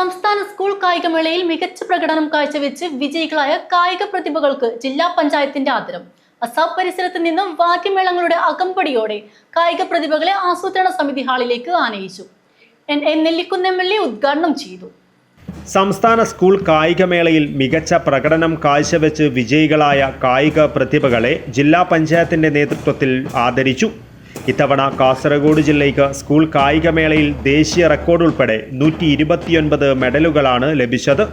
സംസ്ഥാന സ്കൂൾ കായികമേളയിൽ മികച്ച പ്രകടനം കാഴ്ചവെച്ച് വിജയികളായ കായിക പ്രതിഭകൾക്ക് ജില്ലാ പഞ്ചായത്തിന്റെ ആദരം. അസാബ് പരിസരത്ത് നിന്നും വാദ്യമേളങ്ങളുടെ അകമ്പടിയോടെ കായിക പ്രതിഭകളെ ആസൂത്രണ സമിതി ഹാളിലേക്ക് ആനയിച്ചു. N N Nellikkunnu M L A ഉദ്ഘാടനം ചെയ്തു. സംസ്ഥാന സ്കൂൾ കായികമേളയിൽ മികച്ച പ്രകടനം കാഴ്ചവെച്ച് വിജയികളായ കായിക പ്രതിഭകളെ ജില്ലാ പഞ്ചായത്തിന്റെ നേതൃത്വത്തിൽ ആദരിച്ചു. ഇത്തവണ കാസർഗോഡ് ജില്ലയ്ക്ക് സ്കൂൾ കായികമേളയിൽ ദേശീയ റെക്കോർഡ് ഉൾപ്പെടെ നൂറ്റി ഇരുപത്തിയൊൻപത് മെഡലുകളാണ് ലഭിച്ചത്.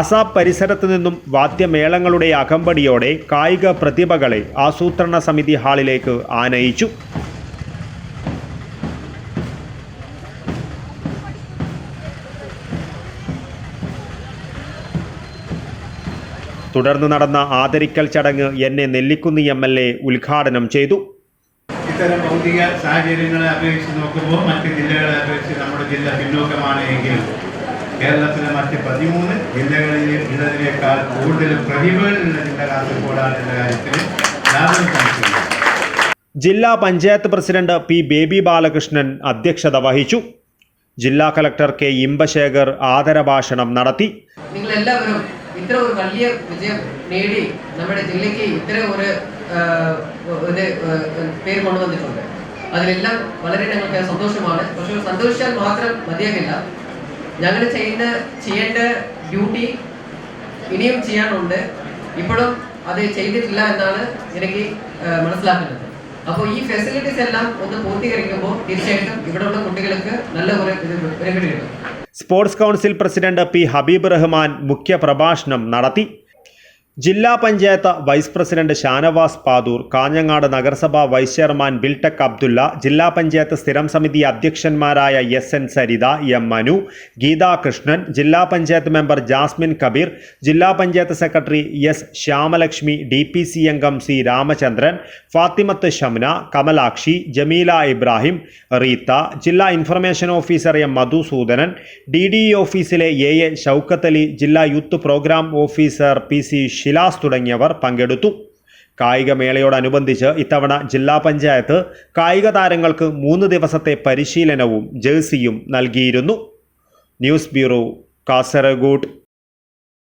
അസാബ് പരിസരത്ത് നിന്നും വാദ്യമേളങ്ങളുടെ അകമ്പടിയോടെ കായിക പ്രതിഭകളെ ആസൂത്രണ സമിതി ഹാളിലേക്ക് ആനയിച്ചു. തുടർന്ന് നടന്ന ആദരിക്കൽ ചടങ്ങ് എന്നെ നെല്ലിക്കുന്നി എം ഉദ്ഘാടനം ചെയ്തു. ഇത്തരം ഭൗതിക സാഹചര്യങ്ങളെ അപേക്ഷിച്ച് നോക്കുമ്പോൾ മറ്റ് ജില്ലകളെ അപേക്ഷിച്ച് നമ്മുടെ ജില്ല പിന്നോക്കമാണ് എങ്കിൽ കേരളത്തിലെ മറ്റ് പതിമൂന്ന് ജില്ലകളിൽ ഉള്ളതിനേക്കാൾ കൂടുതൽ പ്രതിഭകളുള്ള ജില്ല കാസർഗോഡാണ് എന്ന കാര്യത്തിൽ യാതൊരു സംശയമില്ല ജില്ലാ പഞ്ചായത്ത് പ്രസിഡന്റ് പി ബേബി ബാലകൃഷ്ണൻ അധ്യക്ഷത വഹിച്ചു. ജില്ലാ കലക്ടർ കെ ഇമ്പശേഖർ ആദരഭാഷണം നടത്തി. നിങ്ങൾ എല്ലാവരും ഇത്ര ഒരു വലിയ വിജയം നേടി നമ്മുടെ ജില്ലയ്ക്ക് ഇത്ര ഒരു ഒരു പേര് കൊണ്ടുവന്നിട്ടുണ്ട്. അതിലെല്ലാം വളരെ ഞങ്ങൾക്ക് സന്തോഷമാണ്. പക്ഷെ സന്തോഷിച്ചാൽ മാത്രം മതിയാകില്ല. ഞങ്ങൾ ചെയ്യുന്ന ചെയ്യേണ്ട ഡ്യൂട്ടി ഇനിയും ചെയ്യാനുണ്ട്. ഇപ്പോഴും അത് ചെയ്തിട്ടില്ല എന്നാണ് എനിക്ക് മനസ്സിലാക്കുന്നത്. അപ്പോൾ ഈ ഫെസിലിറ്റീസ് എല്ലാം ഒന്ന് പൂർത്തീകരിക്കുമ്പോൾ തീർച്ചയായിട്ടും ഇവിടെയുള്ള കുട്ടികൾക്ക് നല്ല ഒരു ഇത് ബെനിഫിറ്റ് കിട്ടും. Sports council president P Habib Rahman മുഖ്യ പ്രഭാഷണം നടത്തി ജില്ലാ പഞ്ചായത്ത് വൈസ് പ്രസിഡന്റ് ഷാനവാസ് പാദൂർ കാഞ്ഞങ്ങാട് നഗരസഭാ വൈസ് ചെയർമാൻ ബിൽടെക് അബ്ദുള്ള ജില്ലാ പഞ്ചായത്ത് സ്ഥിരം സമിതി അധ്യക്ഷന്മാരായ S N Saritha M Manu Geetha Krishnan ജില്ലാ പഞ്ചായത്ത് മെമ്പർ ജാസ്മിൻ കബീർ ജില്ലാ panchayat secretary S Shyamalakshmi D P C അംഗം സി രാമചന്ദ്രൻ ഫാത്തിമത്ത് ഷംന കമലാക്ഷി ജമീല ഇബ്രാഹിം റീത്ത ജില്ലാ information officer M Madhusoodanan D D E ഓഫീസിലെ എ എ ഷൗക്കത്ത് അലി ജില്ലാ youth program officer P C Shilas തുടങ്ങിയവർ പങ്കെടുത്തു. കായികമേളയോടനുബന്ധിച്ച് ഇത്തവണ ജില്ലാ പഞ്ചായത്ത് കായിക താരങ്ങൾക്ക് മൂന്ന് ദിവസത്തെ പരിശീലനവും ജേഴ്സിയും നൽകിയിരുന്നു. News bureau Kasaragod.